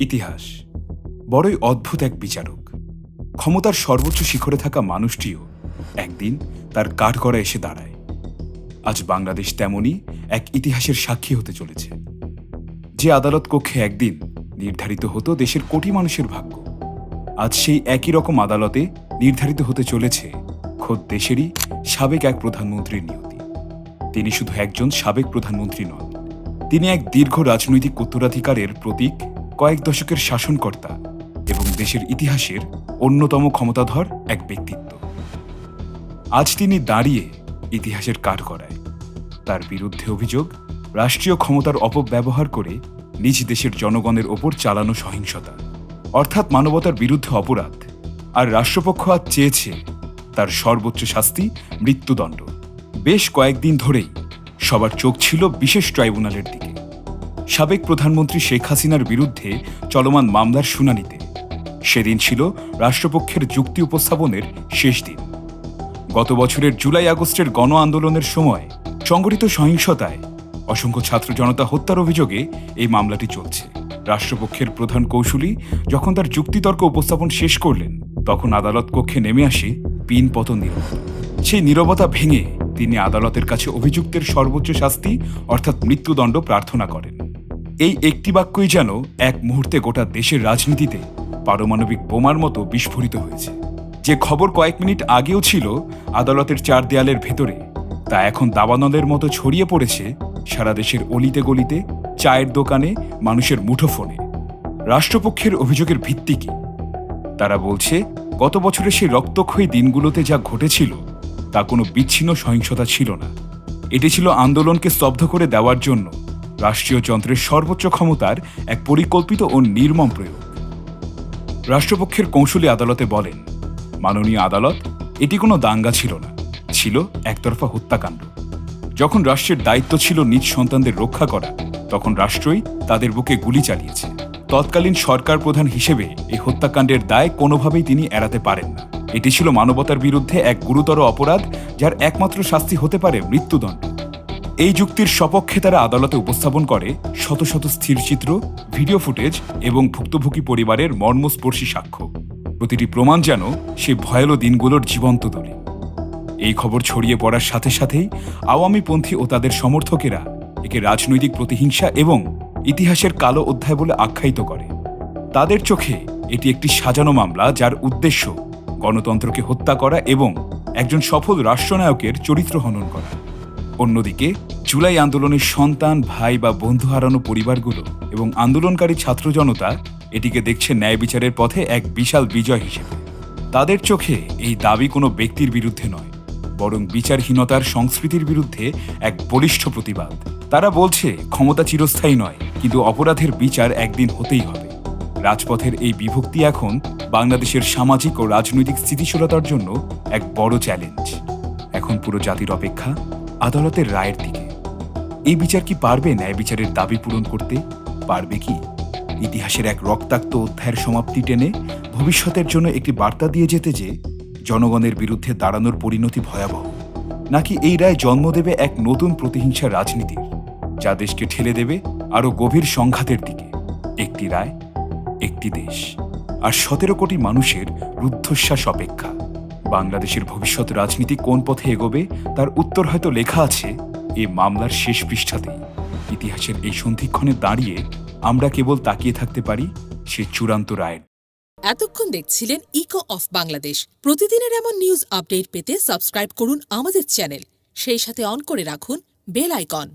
ইতিহাস। বড়ই অদ্ভুত এক বিচারক। ক্ষমতার সর্বোচ্চ শিখরে থাকা মানুষটিও একদিন তার কাঠগড়া এসে দাঁড়ায়। আজ বাংলাদেশ তেমনই এক ইতিহাসের সাক্ষী হতে চলেছে। যে আদালত কক্ষে একদিন নির্ধারিত হতো দেশের কোটি মানুষের ভাগ্য, আজ সেই একই রকম আদালতে নির্ধারিত হতে চলেছে খোদ দেশেরই সাবেক এক প্রধানমন্ত্রীর নিয়তি। তিনি শুধু একজন সাবেক প্রধানমন্ত্রী নন, তিনি এক দীর্ঘ রাজনৈতিক উত্তরাধিকারের প্রতীক কয়েক দশকের শাসনকর্তা এবং দেশের ইতিহাসের অন্যতম ক্ষমতাধর এক ব্যক্তিত্ব। আজ তিনি দাঁড়িয়ে ইতিহাসের কাঠ করায় তার বিরুদ্ধে অভিযোগ, রাষ্ট্রীয় ক্ষমতার অপব্যবহার করে নিজ দেশের জনগণের ওপর চালানো সহিংসতা। অর্থাৎ মানবতার বিরুদ্ধে অপরাধ। আর রাষ্ট্রপক্ষ আজ চেয়েছে তার সর্বোচ্চ শাস্তি, মৃত্যুদণ্ড। বেশ কয়েকদিন ধরেই সবার চোখ ছিল বিশেষ ট্রাইব্যুনালের দিকে। সাবেক প্রধানমন্ত্রী শেখ হাসিনার বিরুদ্ধে চলমান মামলার শুনানিতে। সেদিন ছিল রাষ্ট্রপক্ষের যুক্তি উপস্থাপনের শেষ দিন। গত বছরের জুলাই আগস্টের গণ আন্দোলনের সময় সংগঠিত সহিংসতায় অসংখ্য ছাত্র জনতা হত্যার অভিযোগে এই মামলাটি চলছে। রাষ্ট্রপক্ষের প্রধান কৌশলী যখন তার যুক্তিতর্ক উপস্থাপন শেষ করলেন, তখন আদালত কক্ষে নেমে আসে পিন পতন নীরবতা সেই নীরবতা ভেঙে তিনি আদালতের কাছে অভিযুক্তের সর্বোচ্চ শাস্তি, অর্থাৎ মৃত্যুদণ্ড প্রার্থনা করেন। এই একটি বাক্যই যেন এক মুহূর্তে গোটা দেশের রাজনীতিতে পারমাণবিক বোমার মতো বিস্ফোরিত হয়েছে। যে খবর কয়েক মিনিট আগেও ছিল আদালতের চার দেয়ালের ভেতরে, তা এখন দাবানলের মতো ছড়িয়ে পড়েছে সারা দেশের অলিতে গলিতে, চায়ের দোকানে, মানুষের মুঠোফোনে। রাষ্ট্রপক্ষের অভিযোগের ভিত্তি কি? তারা বলছে, গত বছরের সেই রক্তক্ষয়ী দিনগুলোতে যা ঘটেছিল, তা কোনো বিচ্ছিন্ন সহিংসতা ছিল না। এটি ছিল আন্দোলনকে স্তব্ধ করে দেওয়ার জন্য রাষ্ট্রীয় যন্ত্রের সর্বোচ্চ ক্ষমতার এক পরিকল্পিত ও নির্মম প্রয়োগ। রাষ্ট্রপক্ষের কৌশলী আদালতে বলেন, মাননীয় আদালত, এটি কোনো দাঙ্গা ছিল না, ছিল একতরফা হত্যাকাণ্ড। যখন রাষ্ট্রের দায়িত্ব ছিল নিজ সন্তানদের রক্ষা করা, তখন রাষ্ট্রই তাদের বুকে গুলি চালিয়েছে। তৎকালীন সরকার প্রধান হিসেবে এই হত্যাকাণ্ডের দায় কোনোভাবেই তিনি এড়াতে পারেন না। এটি ছিল মানবতার বিরুদ্ধে এক গুরুতর অপরাধ, যার একমাত্র শাস্তি হতে পারে মৃত্যুদণ্ড। এই যুক্তির সপক্ষে তারা আদালতে উপস্থাপন করে শত শত স্থিরচিত্র ভিডিও ফুটেজ এবং ভুক্তভোগী পরিবারের মর্মস্পর্শী সাক্ষ্য। প্রতিটি প্রমাণ যেন সে ভয়ালো দিনগুলোর জীবন্ত দলিল এই খবর ছড়িয়ে পড়ার সাথে সাথেই আওয়ামীপন্থী ও তাদের সমর্থকেরা একে রাজনৈতিক প্রতিহিংসা এবং ইতিহাসের কালো অধ্যায় বলে আখ্যায়িত করে। তাদের চোখে এটি একটি সাজানো মামলা যার উদ্দেশ্য গণতন্ত্রকে হত্যা করা এবং একজন সফল রাষ্ট্রনায়কের চরিত্র হনন করা। অন্যদিকে জুলাই আন্দোলনের সন্তান, ভাই বা বন্ধু হারানো পরিবারগুলো এবং আন্দোলনকারী ছাত্র জনতা এটিকে দেখছে ন্যায় বিচারের পথে এক বিশাল বিজয় হিসেবে। তাদের চোখে এই দাবি কোনো ব্যক্তির বিরুদ্ধে নয়, বরং বিচারহীনতার সংস্কৃতির বিরুদ্ধে এক বলিষ্ঠ প্রতিবাদ। তারা বলছে, ক্ষমতা চিরস্থায়ী নয়, কিন্তু অপরাধের বিচার একদিন হতেই হবে। রাজপথের এই বিভক্তি এখন বাংলাদেশের সামাজিক ও রাজনৈতিক স্থিতিশীলতার জন্য এক বড় চ্যালেঞ্জ। এখন পুরো জাতির অপেক্ষা আদালতের রায়ের দিকে। এই বিচার কি পারবে ন্যায় বিচারের দাবি পূরণ করতে? পারবে কি? ইতিহাসের এক রক্তাক্ত অধ্যায়ের সমাপ্তি টেনে ভবিষ্যতের জন্য একটি বার্তা দিয়ে যেতে যে, জনগণের বিরুদ্ধে দাঁড়ানোর পরিণতি ভয়াবহ। নাকি এই রায় জন্ম দেবে এক নতুন প্রতিহিংসা রাজনীতির যা দেশকে ঠেলে দেবে আরও গভীর সংঘাতের দিকে। একটি রায়, একটি দেশ, আর সতেরো কোটি মানুষের রুদ্ধশ্বাস অপেক্ষা। বাংলাদেশের ভবিষ্যৎ রাজনীতি কোন পথে এগোবে, তার উত্তর হয়তো লেখা আছে এই মামলার শেষ পৃষ্ঠাতেই ইতিহাসের এই সন্ধিক্ষণে দাঁড়িয়ে আমরা কেবল তাকিয়ে থাকতে পারি সে চূড়ান্ত রায়ের। এতক্ষণ দেখছিলেন ইকো অফ বাংলাদেশ। প্রতিদিনের এমন নিউজ আপডেট পেতে সাবস্ক্রাইব করুন আমাদের চ্যানেল। সেই সাথে অন করে রাখুন বেল আইকন।